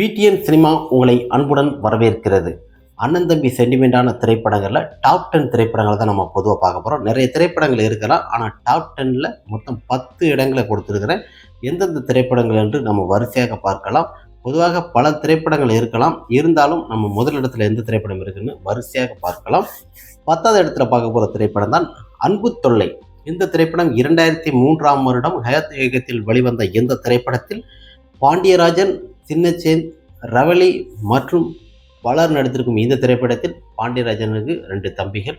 PTN cinema உங்களை அன்புடன் வரவேற்கிறது. அண்ணன் தம்பி சென்டிமெண்டான திரைப்படங்களில் டாப் டென் திரைப்படங்களை தான் நம்ம பொதுவாக பார்க்க போகிறோம் நிறைய திரைப்படங்கள் இருக்கலாம் ஆனால் டாப் டென்னில் மொத்தம் பத்து இடங்களை கொடுத்துருக்கிறேன். எந்தெந்த திரைப்படங்கள் என்று நம்ம வரிசையாக பார்க்கலாம். பொதுவாக பல திரைப்படங்கள் இருக்கலாம். இருந்தாலும் நம்ம முதலிடத்தில் எந்த திரைப்படம் இருக்குன்னு வரிசையாக பார்க்கலாம். பத்தாவது இடத்துல பார்க்க போகிற திரைப்படம் தான் அன்பு தொல்லை. இந்த திரைப்படம் இரண்டாயிரத்தி மூன்றாம் வருடம் ஹயத் இயக்கத்தில் வெளிவந்த இந்த திரைப்படத்தில் பாண்டியராஜன் சின்னச்சேன் ரவலி மற்றும் பலர் நடித்திருக்கும் இந்த திரைப்படத்தில் பாண்டியராஜனுக்கு ரெண்டு தம்பிகள்.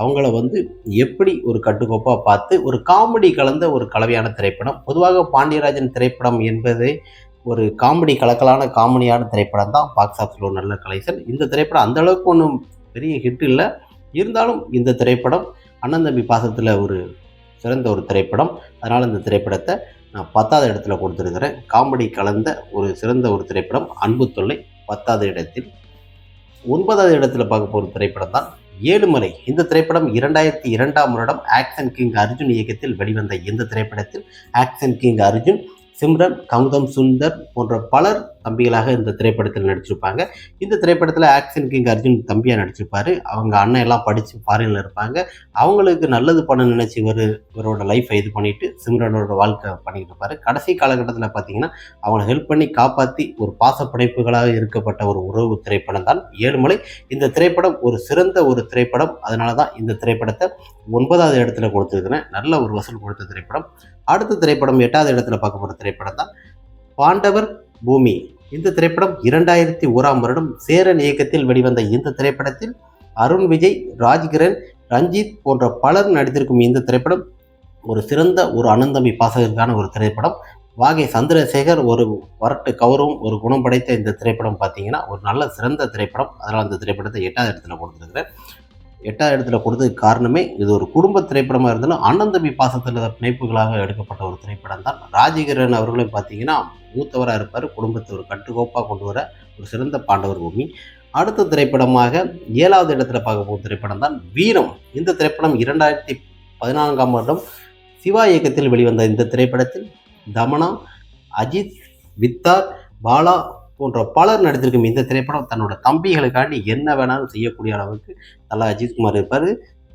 அவங்கள வந்து எப்படி ஒரு கட்டுக்கோப்பாக பார்த்து ஒரு காமெடி கலந்த ஒரு கலவையான திரைப்படம். பொதுவாக பாண்டியராஜன் திரைப்படம் என்பது ஒரு காமெடி கலக்கலான காமெடியான திரைப்படம் தான். பாக்ஸ் ஆஃபீஸில் ஒரு நல்ல கலெக்ஷன் இந்த திரைப்படம் அந்தளவுக்கு ஒன்றும் பெரிய ஹிட் இல்லை. இருந்தாலும் இந்த திரைப்படம் அண்ணன் தம்பி பாசத்தில் ஒரு சிறந்த ஒரு திரைப்படம். அதனால் இந்த திரைப்படத்தை நான் பத்தாவது இடத்துல கொடுத்துருக்கிறேன். காமெடி கலந்த ஒரு சிறந்த ஒரு திரைப்படம். அன்பு தொல்லை பத்தாவது இடத்தில். ஒன்பதாவது இடத்துல பார்க்க போகிற திரைப்படம் தான் ஏழுமலை. இந்த திரைப்படம் இரண்டாயிரத்தி இரண்டாம் வருடம் ஆக்ஷன் கிங் அர்ஜுன் இயக்கத்தில் வெளிவந்த இந்த திரைப்படத்தில் ஆக்ஷன் கிங் அர்ஜுன் சிம்ரன் கௌதம் சுந்தர் போன்ற பலர் தம்பிகளாக இந்த திரைப்படத்தில் நடிச்சிருப்பாங்க. இந்த திரைப்படத்தில் ஆக்ஷன் கிங் அர்ஜுன் தம்பியாக நடிச்சிருப்பாரு. அவங்க அண்ணன் எல்லாம் படித்து ஃபாரினில் இருப்பாங்க. அவங்களுக்கு நல்லது பண்ண நினச்சி இவர் இவரோட லைஃப்பை இது பண்ணிவிட்டு சிம்ரனோட வாழ்க்கை பண்ணிட்டு இருப்பாரு. கடைசி காலகட்டத்தில் பார்த்தீங்கன்னா அவங்களை ஹெல்ப் பண்ணி காப்பாற்றி ஒரு பாசப்படைப்புகளாக இருக்கப்பட்ட ஒரு உறவு திரைப்படம் தான் ஏழுமலை. இந்த திரைப்படம் ஒரு சிறந்த ஒரு திரைப்படம். அதனால தான் இந்த திரைப்படத்தை ஒன்பதாவது இடத்துல கொடுத்துருக்கிறேன். நல்ல ஒரு வசூல் கொடுத்த திரைப்படம். அடுத்த திரைப்படம் எட்டாவது இடத்துல பார்க்க போகிற திரைப்படம் தான் பாண்டவர் பூமி. இந்த திரைப்படம் இரண்டாயிரத்தி ஓராம் வருடம் சேரன் இயக்கத்தில் வெளிவந்த இந்த திரைப்படத்தில் அருண் விஜய் ராஜ்கிரண் ரஞ்சித் போன்ற பலர் நடித்திருக்கும் இந்த திரைப்படம் ஒரு சிறந்த ஒரு அனந்தமி பாசகருக்கான ஒரு திரைப்படம். வாகை சந்திரசேகர் ஒரு வரட்டு கௌரவம் ஒரு குணம் படைத்த இந்த திரைப்படம் பார்த்தீங்கன்னா ஒரு நல்ல சிறந்த திரைப்படம். அதனால் அந்த திரைப்படத்தை எட்டாவது இடத்துல கொடுத்துருக்குறேன் எட்டாவது இடத்துல கொடுத்ததுக்கு காரணமே இது ஒரு குடும்ப திரைப்படமாக இருந்தாலும் அண்ணன் தம்பி பாசத்தில் பிணைப்புகளாக எடுக்கப்பட்ட ஒரு திரைப்படம் தான் ராஜகிரன் அவர்களும் பார்த்தீங்கன்னா மூத்தவராக இருப்பார் குடும்பத்தை ஒரு கட்டுக்கோப்பாக கொண்டு வர ஒரு சிறந்த பாண்டவர் பூமி. அடுத்த திரைப்படமாக ஏழாவது இடத்துல பார்க்க போகும் திரைப்படம் தான் வீரம். இந்த திரைப்படம் இரண்டாயிரத்தி பதினான்காம் வருடம் சிவா இயக்கத்தில் வெளிவந்த இந்த திரைப்படத்தில் தமனா அஜித் வித்தார் பாலா போன்ற பலர் நடித்திருக்கும் இந்த திரைப்படம் தன்னோட தம்பிகளுக்காண்டி என்ன வேணாலும் செய்யக்கூடிய அளவுக்கு தலா அஜித்குமார் இருப்பார்.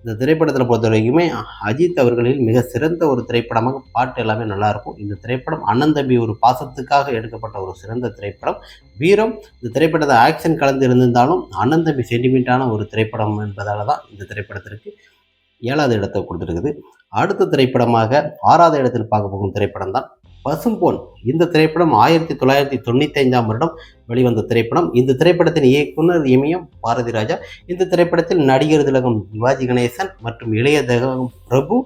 இந்த திரைப்படத்தில் பொறுத்த வரைக்குமே அஜித் அவர்களில் மிக சிறந்த ஒரு திரைப்படமாக பாட்டு எல்லாமே நல்லாயிருக்கும். இந்த திரைப்படம் அண்ணன் தம்பி ஒரு பாசத்துக்காக எடுக்கப்பட்ட ஒரு சிறந்த திரைப்படம். வீரம் இந்த திரைப்படத்தை ஆக்ஷன் கலந்து இருந்திருந்தாலும் அண்ணன் தம்பி சென்டிமெண்ட்டான ஒரு திரைப்படம் என்பதால் தான் இந்த திரைப்படத்திற்கு ஏழாவது இடத்தை கொடுத்துருக்குது. அடுத்த திரைப்படமாக ஆறாவது இடத்தில் பார்க்க போகும் திரைப்படம் தான் பசும்பொன். இந்த திரைப்படம் ஆயிரத்தி தொள்ளாயிரத்தி தொண்ணூற்றி ஐந்தாம் வருடம் வெளிவந்த திரைப்படம். இந்த திரைப்படத்தின் இயக்குனர் இமயம் பாரதி ராஜா. இந்த திரைப்படத்தில் நடிகர் திலகம் சிவாஜி கணேசன் மற்றும் இளைய திலகம் பிரபு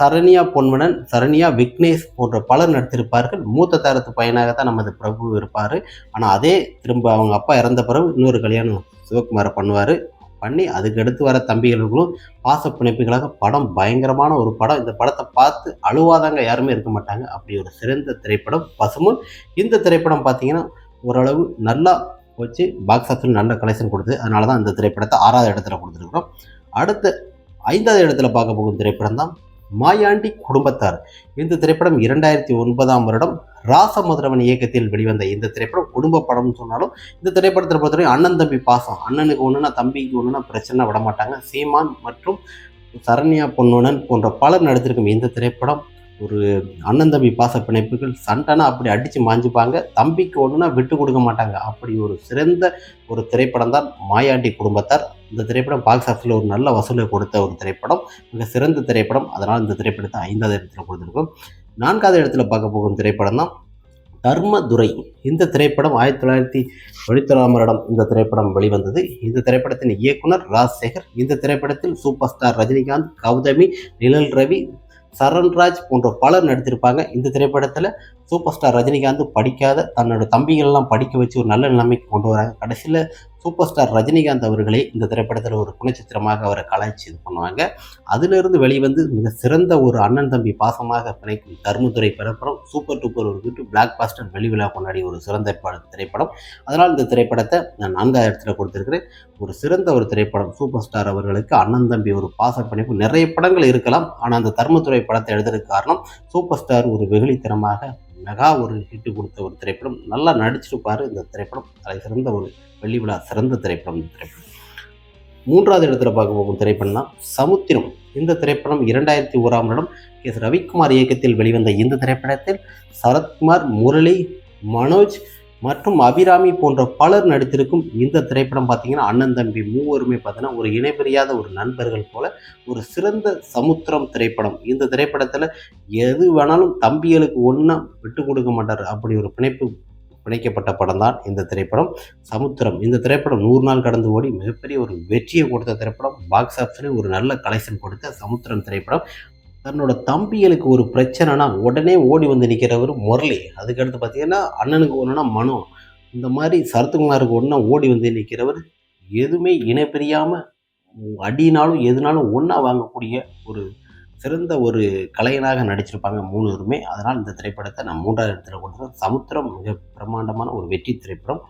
சரண்யா பொன்வனன் சரண்யா விக்னேஷ் போன்ற பலர் நடித்திருப்பார்கள். மூத்த தரத்து பையனாகத்தான் நமது பிரபு இருப்பார். ஆனால் அதே திரும்ப அவங்க அப்பா இறந்த பிறகு இன்னொரு கல்யாணம் சிவகுமாரை பண்ணுவார். பண்ணி அதுக்கு அடுத்து வர தம்பிகளுக்கும் பாச பிணைப்புகளாக படம் பயங்கரமான ஒரு படம். இந்த படத்தை பார்த்து அழுவாதாங்க யாருமே இருக்க மாட்டாங்க. அப்படி ஒரு சிறந்த திரைப்படம் பசுமுன். இந்த திரைப்படம் பார்த்தீங்கன்னா ஓரளவு நல்லா வச்சு பாக்ஸ் ஆஃபீஸில் நல்ல கலெக்ஷன் கொடுத்து அதனால தான் இந்த திரைப்படத்தை ஆறாவது இடத்துல கொடுத்துருக்குறோம். அடுத்து ஐந்தாவது இடத்துல பார்க்க போகும் திரைப்படம் தான் மாயாண்டி குடும்பத்தார். இந்த திரைப்படம் இரண்டாயிரத்தி ஒன்பதாம் வருடம் ராசமுதிரவன் இயக்கத்தில் வெளிவந்த இந்த திரைப்படம் குடும்ப படம்னு சொன்னாலும் இந்த திரைப்படத்தை பொறுத்தவரைக்கும் அண்ணன் தம்பி பாசம். அண்ணனுக்கு ஒன்றுனா தம்பிக்கு ஒன்றுனா பிரச்சனை விட மாட்டாங்க சீமான் மற்றும் சரண்யா பொன்னுடன் போன்ற பலர் நடித்திருக்கும் இந்த திரைப்படம் ஒரு அண்ணன் தம்பி பாச பிணைப்புகள் சண்டைனா அப்படி அடித்து மாஞ்சுப்பாங்க. தம்பிக்கு ஒன்றுனா விட்டு கொடுக்க மாட்டாங்க. அப்படி ஒரு சிறந்த ஒரு திரைப்படம் தான் மாயாண்டி குடும்பத்தார். இந்த திரைப்படம் பாக்ஸ் ஆஃபீஸில் ஒரு நல்ல வசூலை கொடுத்த ஒரு திரைப்படம். மிக சிறந்த திரைப்படம். அதனால் இந்த திரைப்படத்தை ஐந்தாவது இடத்துல கொடுத்துருக்கோம். நான்காவது இடத்துல பார்க்க போகும் திரைப்படம் தான் தர்மதுரை. இந்த திரைப்படம் ஆயிரத்தி தொள்ளாயிரத்தி தொண்ணூத்தொராம் வருடம் இந்த திரைப்படம் வெளிவந்தது. இந்த திரைப்படத்தின் இயக்குனர் ராஜசேகர். இந்த திரைப்படத்தில் சூப்பர் ஸ்டார் ரஜினிகாந்த் கௌதமி நிழல் ரவி சரண்ராஜ் போன்ற பலர் நடித்திருப்பாங்க. இந்த திரைப்படத்தில் சூப்பர் ஸ்டார் ரஜினிகாந்த் படிக்காத தன்னோட தம்பிகள்லாம் படிக்க வச்சு ஒரு நல்ல நிலைமைக்கு கொண்டு வராங்க. கடைசியில் சூப்பர் ஸ்டார் ரஜினிகாந்த் அவர்களே இந்த திரைப்படத்தில் ஒரு குணச்சித்திரமாக அவரை கலாய்ச்சி இது பண்ணுவாங்க. அதிலிருந்து வெளிவந்து மிக சிறந்த ஒரு அண்ணன் தம்பி பாசமாக பிணைக்கும் தர்மதுரை பிறப்படம் சூப்பர் டூப்பர் ஒரு வீட்டு பிளாக் பாஸ்டர் வெளிவிழா கொண்டாடி ஒரு சிறந்த பட- திரைப்படம். அதனால் இந்த திரைப்படத்தை நான் நான்காவது இடத்துல கொடுத்துருக்கிறேன். ஒரு சிறந்த ஒரு திரைப்படம் சூப்பர் ஸ்டார் அவர்களுக்கு அண்ணன் தம்பி ஒரு பாச பிணைப்பு. நிறைய படங்கள் இருக்கலாம். ஆனால் அந்த தர்மதுரை படத்தை எழுதுறதுக்கு காரணம் சூப்பர் ஸ்டார் ஒரு வெகுளித்தனமாக மெகா ஒரு ஹிட்டு கொடுத்த ஒரு திரைப்படம். நல்லா நடிச்சிருப்பார் இந்த திரைப்படம். தலை சிறந்த ஒரு வெள்ளி விழா சிறந்த திரைப்படம் இந்த திரைப்படம். மூன்றாவது இடத்துல பார்க்க போகும் திரைப்படம் தான் சமுத்திரம். இந்த திரைப்படம் இரண்டாயிரத்தி ஓராம் வருடம் எஸ். ரவிக்குமார் இயக்கத்தில் வெளிவந்த இந்த திரைப்படத்தில் சரத்குமார் முரளி மனோஜ் மற்றும் அபிராமி போன்ற பலர் நடித்திருக்கும் இந்த திரைப்படம் பார்த்தீங்கன்னா அண்ணன் தம்பி மூவருமே பார்த்தீங்கன்னா ஒரு இணைபிரியாத ஒரு நண்பர்கள் போல ஒரு சிறந்த சமுத்திரம் திரைப்படம். இந்த திரைப்படத்தில் எது வேணாலும் தம்பிகளுக்கு ஒன்றா விட்டு கொடுக்க மாட்டார் அப்படி ஒரு பிணைப்பு பிணைக்கப்பட்ட படம் தான் இந்த திரைப்படம். சமுத்திரம். இந்த திரைப்படம் நூறு நாள் கடந்து ஓடி மிகப்பெரிய ஒரு வெற்றியை கொடுத்த திரைப்படம். பாக்ஸ் ஆஃபீஸ்லேயும் ஒரு நல்ல கலெக்ஷன் கொடுத்த சமுத்திரம் திரைப்படம். தன்னோட தம்பிகளுக்கு ஒரு பிரச்சனைனா உடனே ஓடி வந்து நிற்கிறவர் முரளி. அதுக்கடுத்து பார்த்தீங்கன்னா அண்ணனுக்கு ஒன்றுனா மனோ. இந்த மாதிரி சரத்குமாருக்கு ஒன்றா ஓடி வந்து நிற்கிறவர் எதுவுமே இணை பிரியாமல் அடினாலும் எதுனாலும் ஒன்றா வாங்கக்கூடிய ஒரு சிறந்த ஒரு கலைஞனாக நடிச்சிருப்பாங்க மூணு பேருமே அதனால் இந்த திரைப்படத்தை நான் மூன்றாவது இடத்துல கொடுத்துருவேன் சமுத்திரம் மிக பிரம்மாண்டமான ஒரு வெற்றி திரைப்படம்.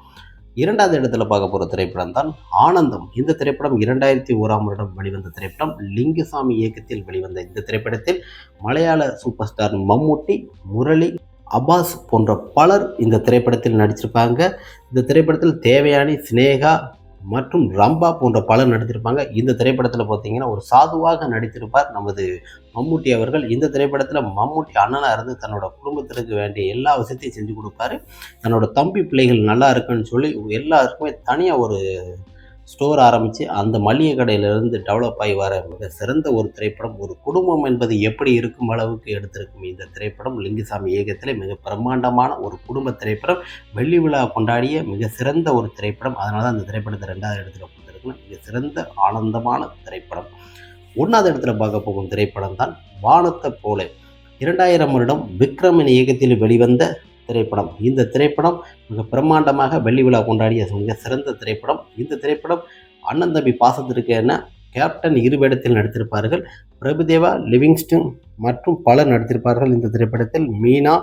இரண்டாவது இடத்துல பார்க்க போகிற திரைப்படம் தான் ஆனந்தம். இந்த திரைப்படம் இரண்டாயிரத்தி ஓராம் வருடம் வெளிவந்த திரைப்படம். லிங்குசாமி இயக்கத்தில் வெளிவந்த இந்த திரைப்படத்தில் மலையாள சூப்பர் ஸ்டார் மம்முட்டி முரளி அபாஸ் போன்ற பலர் இந்த திரைப்படத்தில் நடிச்சிருப்பாங்க இந்த திரைப்படத்தில் தேவயானி சினேகா மற்றும் ரம்பா போன்ற பலர் நடித்திருப்பாங்க. இந்த திரைப்படத்தில் பார்த்தீங்கன்னா ஒரு சாதுவாக நடித்திருப்பார் நமது மம்முட்டி அவர்கள். இந்த திரைப்படத்தில் மம்முட்டி அண்ணனாக இருந்து தன்னோட குடும்பத்திற்கு வேண்டிய எல்லா விஷயத்தையும் செஞ்சு கொடுப்பாரு. தன்னோட தம்பி பிள்ளைகள் நல்லா இருக்குன்னு சொல்லி எல்லாருக்குமே தனியாக ஒரு ஸ்டோர் ஆரம்பித்து அந்த மளிகை கடையிலிருந்து டெவலப் ஆகி வர மிக சிறந்த ஒரு திரைப்படம் ஒரு குடும்பம் என்பது எப்படி இருக்கும் அளவுக்கு எடுத்திருக்கும் இந்த திரைப்படம்? லிங்குசாமி இயக்கத்தில் மிக பிரம்மாண்டமான ஒரு குடும்ப திரைப்படம். வெள்ளி விழா கொண்டாடிய மிக சிறந்த ஒரு திரைப்படம். அதனால தான் அந்த திரைப்படத்தை ரெண்டாவது இடத்துல கொடுத்துருக்கணும். மிக சிறந்த ஆனந்தமான திரைப்படம். ஒன்றாவது இடத்துல பார்க்க போகும் திரைப்படம் தான் வானத்தை போல. இரண்டாயிரம் வருடம் விக்ரமின் இயக்கத்தில் வெளிவந்த திரைப்படம். இந்த திரைப்படம் மிக பிரம்மாண்டமாக வெள்ளி விழா கொண்டாடிய மிக சிறந்த திரைப்படம். இந்த திரைப்படம் அண்ணன் தம்பி பாசத்திற்கு என்ன கேப்டன் இருவேடத்தில் நடித்திருப்பார்கள். பிரபுதேவா லிவிங்ஸ்டன் மற்றும் பலர் நடித்திருப்பார்கள். இந்த திரைப்படத்தில் மீனா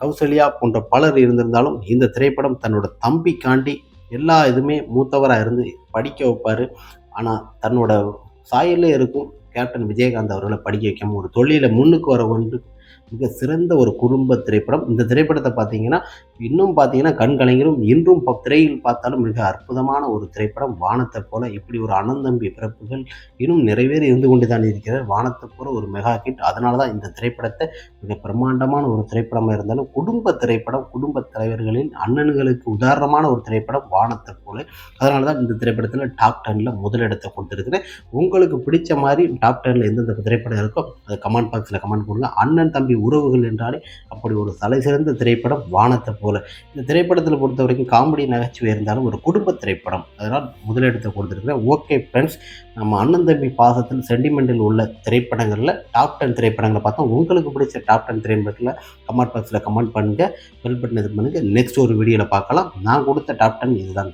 கௌசல்யா போன்ற பலர் இருந்திருந்தாலும் இந்த திரைப்படம் தன்னோட தம்பிக்காண்டி எல்லா இதுவுமே மூத்தவராக இருந்து படிக்க வைப்பார். ஆனால் தன்னோட சாயலே இருக்கும் கேப்டன் விஜயகாந்த் அவர்களை படிக்க வைக்காமல் ஒரு தொழிலை முன்னுக்கு வர ஒன்று மிக சிறந்த ஒரு குடும்ப திரைப்படம். இந்த திரைப்படத்தை பார்த்தீங்கன்னா இன்னும் பார்த்தீங்கன்னா கண் கலைஞரும் இன்றும் திரையில் பார்த்தாலும் மிக அற்புதமான ஒரு திரைப்படம். வானத்தை போல இப்படி ஒரு அனந்தம்பி பிறப்புகள் இன்னும் நிறைவேறி இருந்து கொண்டு தான் இருக்கிறார் வானத்தை போல ஒரு மெகா ஹிட். அதனால தான் இந்த திரைப்படத்தை மிக பிரம்மாண்டமான ஒரு திரைப்படமாக இருந்தாலும் குடும்ப திரைப்படம் குடும்ப தலைவர்களின் அண்ணன்களுக்கு உதாரணமான ஒரு திரைப்படம் வானத்தை போல. அதனால தான் இந்த திரைப்படத்தில் டாப் டெனில் முதலிடத்தை கொடுத்துருக்குறேன் உங்களுக்கு பிடிச்ச மாதிரி டாப் டெனில் எந்தெந்த திரைப்படம் இருக்கோ அதை கமெண்ட் பாக்ஸில் கமெண்ட் கொடுங்க. அண்ணன் தம்பி உறவுகள் என்றாலே அப்படி ஒரு தலை சிறந்த திரைப்படம் வானத்தை போல. இந்த திரைப்படத்தில் பொறுத்த வரைக்கும் காமெடி நகைச்சுவை இருந்தாலும் ஒரு குடும்ப திரைப்படம். அதனால் முதலிடத்தை கொடுத்துருக்குறேன் ஓகே ஃப்ரெண்ட்ஸ் நம்ம அண்ணன் தம்பி பாசத்தில் சென்டிமெண்டில் உள்ள திரைப்படங்களில் டாப் டென் திரைப்படங்களை பார்த்தோம் உங்களுக்கு பிடிச்ச டாப் டென் திரைப்படத்தில் கமெண்ட் பாக்ஸில் கமெண்ட் பண்ணுங்கள் பெல் பட்டன் இது பண்ணுங்கள் நெக்ஸ்ட் ஒரு வீடியோவில் பார்க்கலாம். நான் கொடுத்த டாப் டென் இதுதான்.